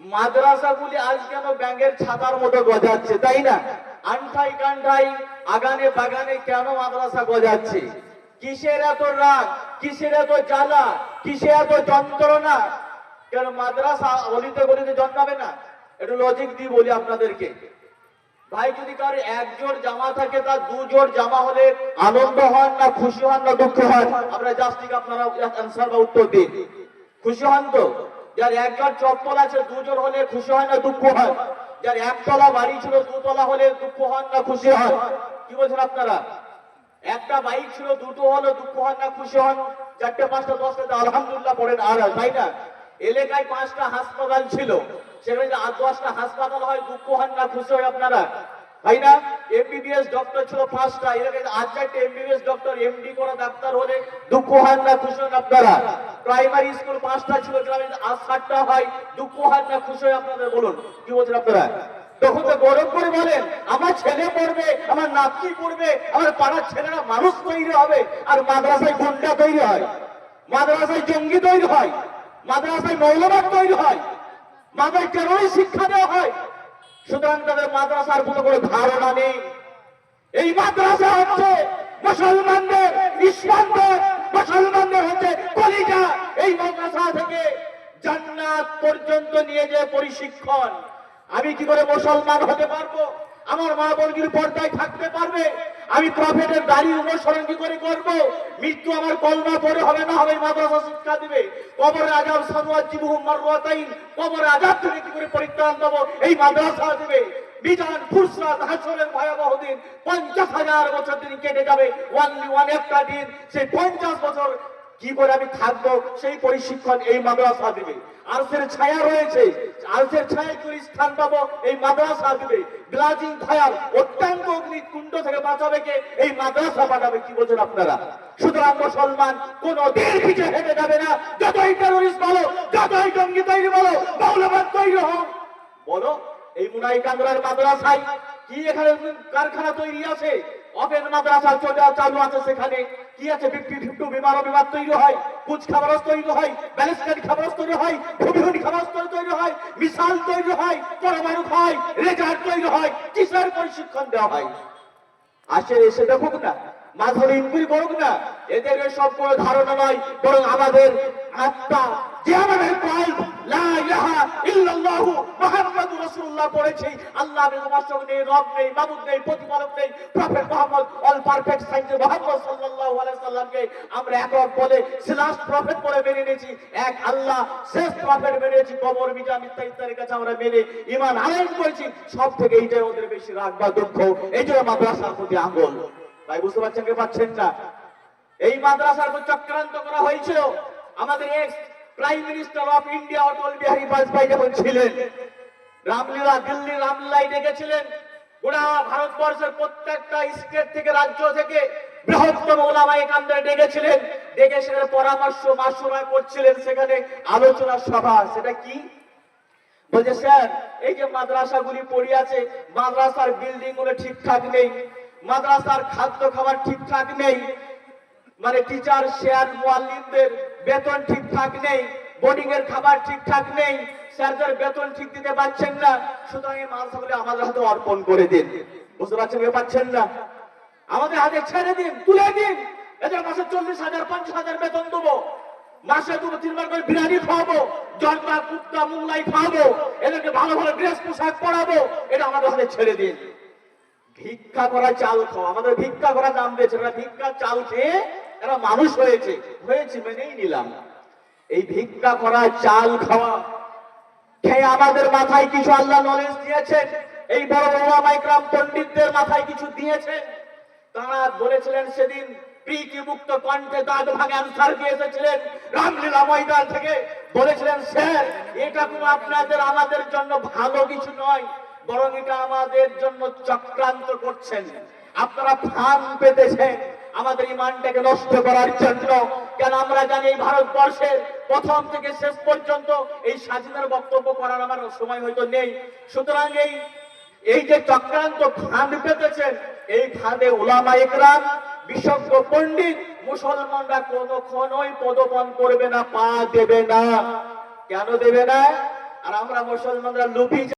মাদ্রাসাগুলি আজ কেন ব্যাঙের ছাতার মতো গজাচ্ছে, তাই না? আনঠাই কান্ঠাই, আগানে বাগানে কেন মাদ্রাসা গজাচ্ছে? কিসের এত রাগ? কিসের এত জ্বালা? কিসের এত যন্ত্রণা? কেন মাদ্রাসা অলিতে গলিতে জন্মাবে না? একটু লজিক দিয়ে বলি আপনাদেরকে। ভাই, যদি কার এক জোড় জামা থাকে, তার দু জোড় জামা হলে আনন্দ হন না খুশি হন না দুঃখ হন? আমরা জাস্টিক আপনারা অ্যান্সার বা উত্তর দিন খুশি হন তো? যার এক জোড় চপ্পল আছে দু জোড় হলে খুশি হয় না দুঃখ হয় যার একতলা বাড়ি ছিল দুতলা হলে দুঃখ হন না খুশি হন কি বলছেন আপনারা একটা বাইক ছিল দুটো হলো দুঃখ হন না খুশি হন চারটে পাঁচটা দশটা আলহামদুলিল্লাহ পড়েন আর তাই না এলাকায় পাঁচটা হাসপাতাল ছিল সেখানে আট দশটা হাসপাতাল হয় দুঃখ হন না খুশি হয় আপনারা তাই না? এমবিবিএস ডক্টর ছিল পাঁচটা এলাকায় আট চারটে এমবিবিএস ডক্টর এমডি করা ডাক্তার হলে দুঃখ হন না, খুশি হন আপনারা? প্রাইমারি স্কুল পাঁচটা ছিল আট সাতটা হয়। দুঃখ হন না, খুশি হয় আপনাদের, বলুন। কি বলছেন আপনারা? তখন তো গরম করে বলেন, আমার ছেলে পড়বে, আমার নাতনি পড়বে, আমার পাড়ার ছেলেরা মানুষ তৈরি হবে, আর মাদ্রাসায় গুন্ডা তৈরি হয়। মাদ্রাসায় জঙ্গি তৈরি হয়। মাদ্রাসায় মৌলবাদ তৈরি হয়। মাদ্রাসায় টেরোরিস্ট শিক্ষা দেওয়া হয়। সুতরাং তাদের মাদ্রাসার কোনো কোনো ধারণা নেই। এই মাদ্রাসা হচ্ছে মুসলমানদের ইসলামদের মুসলমানদের হচ্ছে কলিজা। এই মাদ্রাসা থেকে জান্নাত পর্যন্ত নিয়ে যে পরিশিক্ষণ। আমি কি করে মুসলমান হতে পারব? আমার মা বোনগির পর্দায় থাকতে পারবে। আমি প্রফেটের দাড়ি অনুসরণ কি করে করব মৃত্যু আমার কলমা পরে হবে না, হবে মাদ্রাসা শিক্ষা দিবে। কবরে আজাব সানুয়াত জীবহুম মারওয়াতাইন কবরে আজাব থেকে কি করে পরিত্রাণ দেবো এই মাদ্রাসা দিবে। বিধান ফুরসাত হাসরের ভয়াবহ দিন। পঞ্চাশ হাজার বছর দিন কেটে যাবে। ওয়ানলি ওয়ান একটা দিন। সেই পঞ্চাশ বছর কি করে আমি থাকব? সেই পরিশিক্ষণ এই মাদ্রাসা দিবে। আলসের ছায়া রয়েছে। আলসের ছায়া করে স্থান পাবো, এই মাদ্রাসা দিবে। ব্লাজিং ফায়ার অত্যন্ত অগ্নি কুণ্ড থেকে বাঁচাবে কে? এই মাদ্রাসা পাঠাবে কি বলছেন আপনারা? সুতরাং মুসলমান কোন দিন পিছিয়ে হেঁটে যাবে না। যতই টেরোরিস্ট বলো, যতই জঙ্গি তৈরি বলো, মৌলবাদ তৈরি হোক। বলো, এই মুনাই কান্দরার মাদ্রাসায় কি এখানে কারখানা তৈরি আছে? অপেন মাদ্রাসা চলে চালু আছে সেখানে। কি আছে? ফিফটি ফিফটি বিমান বিমান তৈরি হয়, কুচ খাবার তৈরি হয় ব্যালিস্টিক খাবার তৈরি হয়, ভূমিহীন খাবার তৈরি হয়, মিসাইল তৈরি হয়, পরমাণু হয়, রেজার তৈরি হয়, কিসের প্রশিক্ষণ দেওয়া হয়? আসে, এসে দেখুক না মাথার ইনকুরি করুক না, এদের সব কোনো ধারণা নয়, বরং আমাদের আত্মা, যে আমাদের সব থেকে এইটাই ওদের বেশি রাগ বা দুঃখ। এই জন্য মাদ্রাসার প্রতি আঙ্গুল। ভাই, বুঝতে পারছেন কে পাচ্ছেন না? এই মাদ্রাসার চক্রান্ত করা হয়েছিল। আমাদের prime minister of India Atal Bihari Vajpayee যখন ছিলেন, রামলীলা দিল্লি রামলীলায় ডেকেছিলেন গোটা ভারতবর্ষের প্রত্যেকটা স্টেট থেকে রাজ্য থেকে বৃহত্তম ওলামা একান্তে ডেকেছিলেন, ডেকে সেখানে পরামর্শ মাসুরায় করছিলেন, সেখানে আলোচনা সভা, সেটা কি? বলছে, স্যার, এই যে মাদ্রাসাগুলি পড়ে আছে, মাদ্রাসার বিল্ডিংগুলো ঠিকঠাক নেই, মাদ্রাসার খাদ্য খাবার ঠিকঠাক নেই মানে টিচার শেয়ার মোয়াল্লিমদের বেতন ঠিকঠাক নেই বোর্ডিং এর খাবার ঠিকঠাক নেই, স্যারদের বেতন ঠিক দিতে পারছেন না, সুতরাং এই মাদ্রাসাগুলি আমাদের হাতে অর্পণ করে দিন। বুঝতে পারছেন পাচ্ছেন না? আমাদের হাতে ছেড়ে দিন, তুলে দিন। এদের মাসে চল্লিশ হাজার, পঞ্চাশ হাজার বেতন দেবো। মাসে দুটো তিনবার করে বিরিয়ানি খাওয়াবো জন্মা কুপ্তা মুংলাই খাওয়াবো, এদেরকে ভালো ভালো ড্রেস পোশাক পরাবো, এটা আমাদের হাতে ছেড়ে দিন। ভিক্ষা করা চাল খাওয়া আমাদের ভিক্ষা করা দাম দিয়েছে ভিক্ষা চাল খেয়ে এরা মানুষ হয়েছে। হয়েছে মেনেই নিলাম। এই ভিক্ষা করা, চাল খাওয়া, খেয়ে আমাদের মাথায় কিছু আল্লাহ নলেজ দিয়েছেন, এই বড় বড় মাইক্রাম পণ্ডিতদের মাথায় কিছু দিয়েছেন। তারা বলেছিলেন সেদিন পিকি মুক্ত কণ্ঠে আনসার দিয়ে এসেছিলেন রামলীলা ময়দান থেকে। বলেছিলেন, স্যার, এটা কোনো আপনাদের, আমাদের জন্য ভালো কিছু নয়, বরং এটা আমাদের জন্য চক্রান্ত করছেন। আপনারা ফান পেতেছেন। আমাদের ইমানটাকে নষ্ট করার জন্য। কেন আমরা জানি এই ভারতবর্ষের প্রথম থেকে শেষ পর্যন্ত এই স্বাধীনের বক্তব্য করার আমার সময় হয়তো নেই। সুতরাং এই এই যে চক্রান্ত ফাঁদ পেতেছেন এই ফাঁদে ওলামা একরাম বিশেষজ্ঞ পণ্ডিত, মুসলমানরা কোনোক্ষণই পদপন করবে না, পা দেবে না। কেন দেবে না? আর আমরা মুসলমানরা লুপি